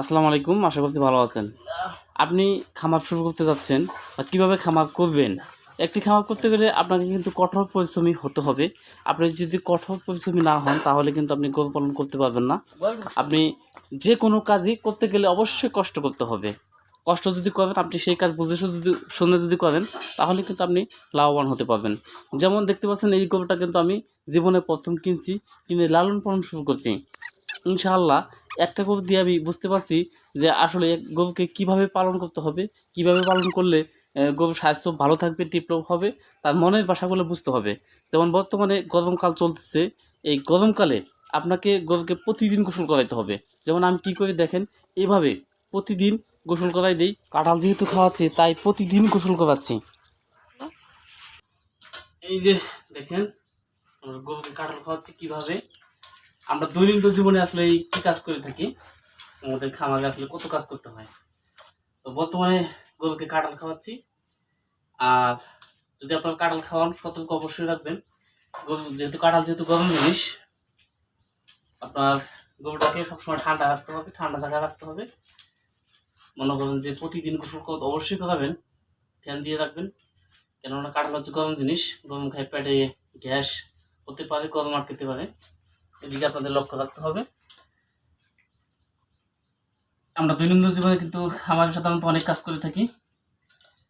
আসসালামু আলাইকুম, আশা করছি ভালো আছেন। আপনি খামার শুরু করতে যাচ্ছেন বা কীভাবে খামার করবেন? একটি খামার করতে গেলে আপনাকে কিন্তু কঠোর পরিশ্রমী হতে হবে। আপনি যদি কঠোর পরিশ্রমী না হন, তাহলে কিন্তু আপনি গরু পালন করতে পারবেন না। আপনি যে কোনো কাজই করতে গেলে অবশ্যই কষ্ট করতে হবে। কষ্ট যদি করেন, আপনি সেই কাজ বুঝে যদি শুনে যদি করেন, তাহলে কিন্তু আপনি লাভবান হতে পারবেন। যেমন দেখতে পাচ্ছেন, এই গরুটা কিন্তু আমি জীবনে প্রথম কিনছি, কিনে লালন পালন শুরু করছি। ইনশাআল্লাহ একটা গরু দিয়ে আমি বুঝতে পারছি যে আসলে গরুকে কীভাবে পালন করতে হবে, কীভাবে পালন করলে গরুর স্বাস্থ্য ভালো থাকবে টিপটপ হবে, তার মনের ভাষাগুলো বুঝতে হবে। যেমন বর্তমানে গরমকাল চলতেছে, এই গরমকালে আপনাকে গরুকে প্রতিদিন গোসল করাইতে হবে। যেমন আমি কি করে দেখেন, এভাবে প্রতিদিন গোসল করাই দিই। কাঁঠাল যেহেতু খাওয়াচ্ছি, তাই প্রতিদিন গোসল করাচ্ছি। এই যে দেখেন, আমরা গরুকে কাঁঠাল খাওয়াচ্ছি কীভাবে? আমরা দৈনন্দিন জীবনে আসলে কি কাজ করে থাকি? আমাদের খামারে আসলে কত কাজ করতে হয়? তো বর্তমানে গরুকে কাঁঠাল খাওয়াচ্ছি। আর যদি আপনার কাঁঠাল খাওয়ান, সতর্ক অবশ্যই রাখবেন। গরু যেহেতু কাঁঠাল, যেহেতু গরম জিনিস, আপনার গরুটাকে সবসময় ঠান্ডা রাখতে হবে, ঠান্ডা জায়গায় রাখতে হবে। মনে করেন যে প্রতিদিন গোসল অবশ্যই খাবেন। ফ্যান দিয়ে রাখবেন। কেননা কাঁঠাল হচ্ছে গরম জিনিস। গরম খাই পেটে গ্যাস হতে পারে, গরম আটকেতে পারে। এদিকে আপনাদের লক্ষ্য রাখতে হবে। আমরা দৈনন্দিন জীবনে কিন্তু আমাদের সাধারণত অনেক কাজ করে থাকি।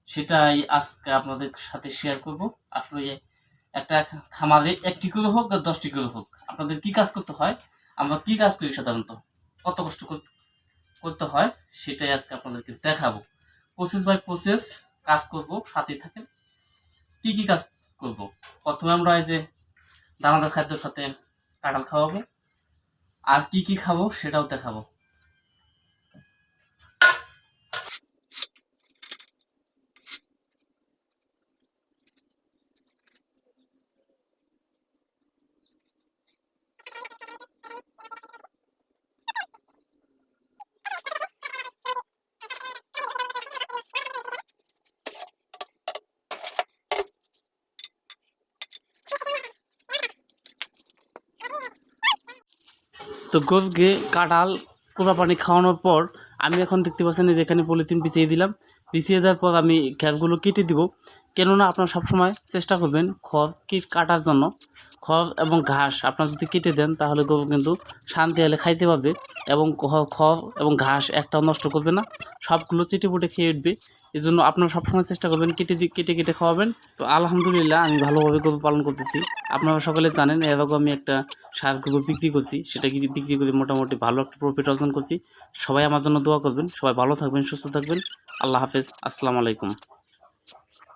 সেটাই আজকে আপনাদের সাথে শেয়ার করব। আসলে একটা খামারে একটি করে হোক বা দশটি করে হোক, আপনাদের কি কাজ করতে হয়, আমরা কি কাজ করি সাধারণত, কত কষ্ট করতে হয়, সেটাই আজকে আপনাদেরকে দেখাবো। প্রসেস বাই প্রসেস কাজ করব, সাথে থাকেন। কি কি কাজ করব? প্রথমে আমরা এই যে দানাদার খাদ্যের সাথে কাঁঠাল খাওয়াবো। আর কি কি খাব সেটাও দেখাবো। তো গরুকে কাঁঠাল কোপা পানি খাওয়ানোর পর আমি এখন দেখতে পাচ্ছেন এই যে এখানে পলিথিন বিছিয়ে দিলাম। বিছিয়ে দেওয়ার পর আমি ঘ্যাসগুলো কেটে দিব। কেননা আপনারা সবসময় চেষ্টা করবেন খড় কি কাটার জন্য। খড় এবং ঘাস আপনার যদি কেটে দেন তাহলে গরু কিন্তু শান্তি হলে খাইতে পারবে এবং খড় এবং ঘাস একটাও নষ্ট করবে না। সবগুলো চেটে খেয়ে উঠবে। এই জন্য আপনার সবসময় চেষ্টা করবেন কেটে কেটে কেটে খাওয়াবেন। তো আলহামদুলিল্লাহ আমি ভালোভাবে গরু পালন করতেছি। আপনারা সকলে জানেন এভাবে আমি একটা সার গরু বিক্রি করছি, সেটা কি বিক্রি করে মোটামুটি ভালো একটা প্রফিট অর্জন করছি। সবাই আমার জন্য দোয়া করবেন, সবাই ভালো থাকবেন, সুস্থ থাকবেন। আল্লাহ হাফেজ, আসসালামু আলাইকুম।